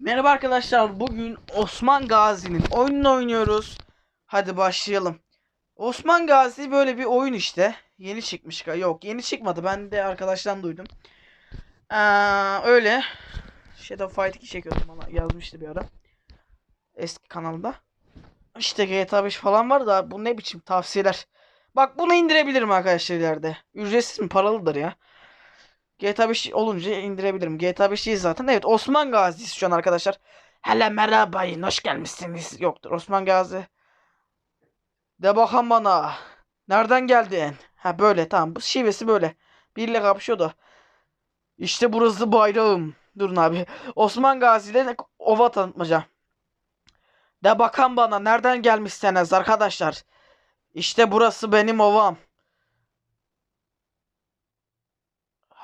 Merhaba arkadaşlar. Bugün Osman Gazi'nin oyununu oynuyoruz. Hadi başlayalım. Osman Gazi böyle bir oyun işte. Yeni çıkmış. Yok yeni çıkmadı. Ben de arkadaştan duydum. Ee, öyle. Shadow Fight 2 çekiyordum bana yazmıştı bir ara. Eski kanalda. İşte GTA 5 falan var da bu ne biçim tavsiyeler. Bak bunu indirebilirim arkadaşlar ileride. Ücretsiz mi paralıdır ya. GTA 5 olunca indirebilirim. GTA 5 değil zaten. Evet Osman Gazi şu an arkadaşlar. Hele merhabayın hoş gelmişsiniz. Yoktur Osman Gazi. De bakan bana. Nereden geldin? Ha böyle tamam. Bu şivesi böyle. Biriyle kapışıyor da. İşte burası bayrağım. Durun abi. Osman Gazi ile ova tanıtmaca. De bakan bana nereden gelmişsiniz arkadaşlar? İşte burası benim ovam.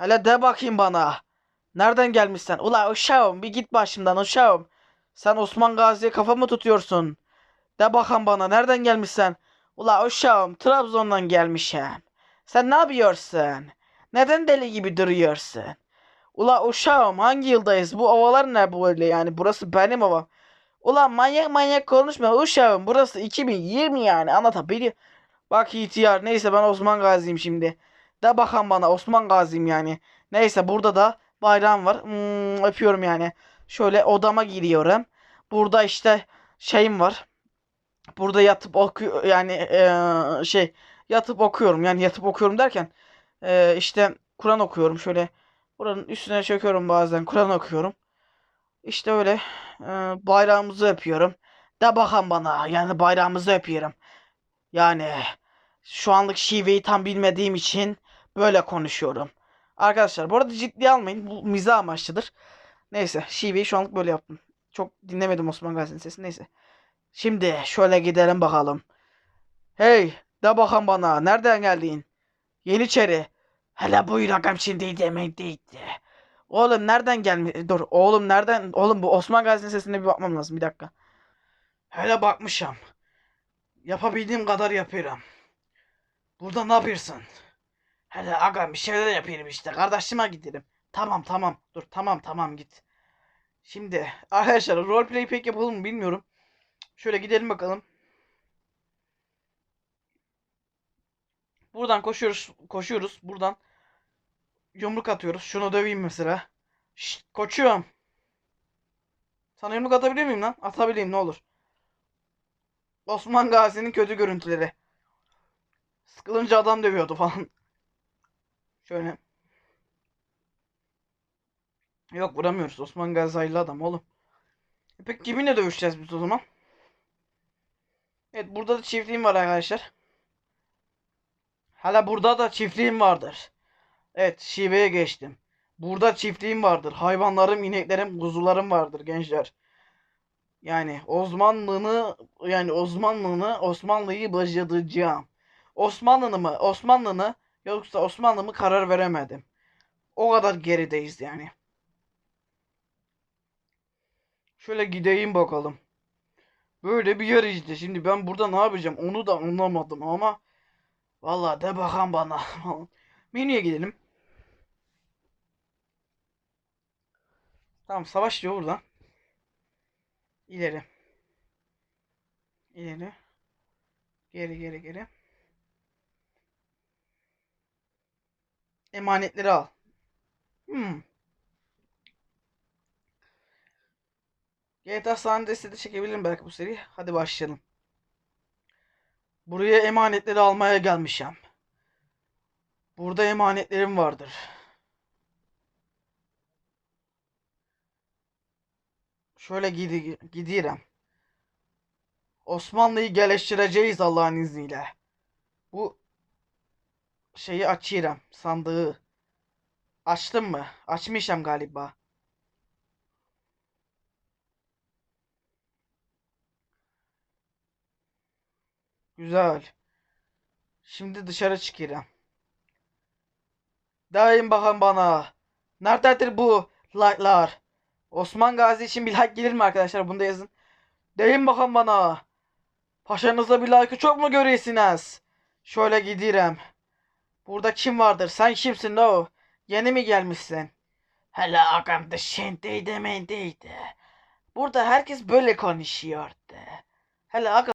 Hele de bakayım bana. Nereden gelmişsen? Ula uşağım bir git başımdan uşağım. Sen Osman Gazi'ye kafa mı tutuyorsun? De bakan bana nereden gelmişsen? Ula uşağım Trabzon'dan gelmişim. Sen ne yapıyorsun? Neden deli gibi duruyorsun? Ula uşağım hangi yıldayız? Bu ovalar ne böyle yani? Burası benim ovam. Ula manyak manyak konuşma uşağım. Burası 2020 yani anlatabiliyor. Bak ihtiyar neyse ben Osman Gazi'yim şimdi. De bakan bana Osman Gazi'yim yani. Neyse burada da bayrağım var. Hmm, öpüyorum yani. Şöyle odama giriyorum. Burada işte şeyim var. Burada yatıp okuyor yani eee, şey yatıp okuyorum. Yani yatıp okuyorum derken eee, işte Kur'an okuyorum. Şöyle buranın üstüne çöküyorum bazen. Kur'an okuyorum. İşte öyle eee, bayrağımızı öpüyorum. De bakan bana yani bayrağımızı öpüyorum. Yani şu anlık şiveyi tam bilmediğim için böyle konuşuyorum. Arkadaşlar bu arada ciddiye almayın. Bu mizah amaçlıdır. Neyse şiveyi şu anlık böyle yaptım. Çok dinlemedim Osman Gazi'nin sesini. Neyse. Şimdi şöyle gidelim bakalım. Hey de bakan bana. Nereden geldin? Yeniçeri. Hele buyur agam şimdi demeydiydi. Oğlum nereden gelmiş? Dur oğlum nereden? Oğlum bu Osman Gazi'nin sesine bir bakmam lazım. Bir dakika. Hele bakmışım. Yapabildiğim kadar yapıyorum. Burada ne yapıyorsun? Hele aga bir şeyler yapayım işte. Kardeşime gidelim. Tamam tamam. Dur tamam tamam git. Şimdi arkadaşlar roleplay pek yapalım mı bilmiyorum. Şöyle gidelim bakalım. Buradan koşuyoruz. Koşuyoruz. Buradan yumruk atıyoruz. Şunu döveyim mesela. Şşt koçum. Sana yumruk atabilir miyim lan? Atabileyim ne olur. Osman Gazi'nin kötü görüntüleri. Sıkılınca adam dövüyordu falan. Şöyle. Yok vuramıyoruz. Osman Gazi hayırlı adam oğlum. E peki kiminle dövüşeceğiz biz o zaman? Evet burada da çiftliğim var arkadaşlar. Hala burada da çiftliğim vardır. Evet şiveye geçtim. Burada çiftliğim vardır. Hayvanlarım, ineklerim, kuzularım vardır gençler. Yani Osmanlı'nı yani Osmanlı'nı Osmanlı'yı başlatacağım. Osmanlı'nı mı Osmanlı'nı yoksa Osmanlı mı karar veremedim. O kadar gerideyiz yani. Şöyle gideyim bakalım. Böyle bir yer işte. Şimdi ben burada ne yapacağım onu da anlamadım ama vallahi de bakan bana. Menüye gidelim. Tamam savaş diyor buradan. İleri. İleri. Geri geri geri. Emanetleri al. Hmm. GTA San Andreas'te de çekebilirim belki bu seri. Hadi başlayalım. Buraya emanetleri almaya gelmişim. Burada emanetlerim vardır. Şöyle gidi gidiyorum. Osmanlı'yı geliştireceğiz Allah'ın izniyle. Bu şeyi açıyorum. Sandığı. Açtım mı? Açmışım galiba. Güzel. Şimdi dışarı çıkıyorum. Deyin bakın bana. Nerededir bu like'lar? Osman Gazi için bir like gelir mi arkadaşlar? Bunu da yazın. Deyin bakın bana. Paşanızda bir like'ı çok mu görüyorsunuz? Şöyle gidiyorum. Burada kim vardır? Sen kimsin o? Yeni mi gelmişsin? Hele ağam da şenteydi mendeydi. Burada herkes böyle konuşuyor de. Hele aga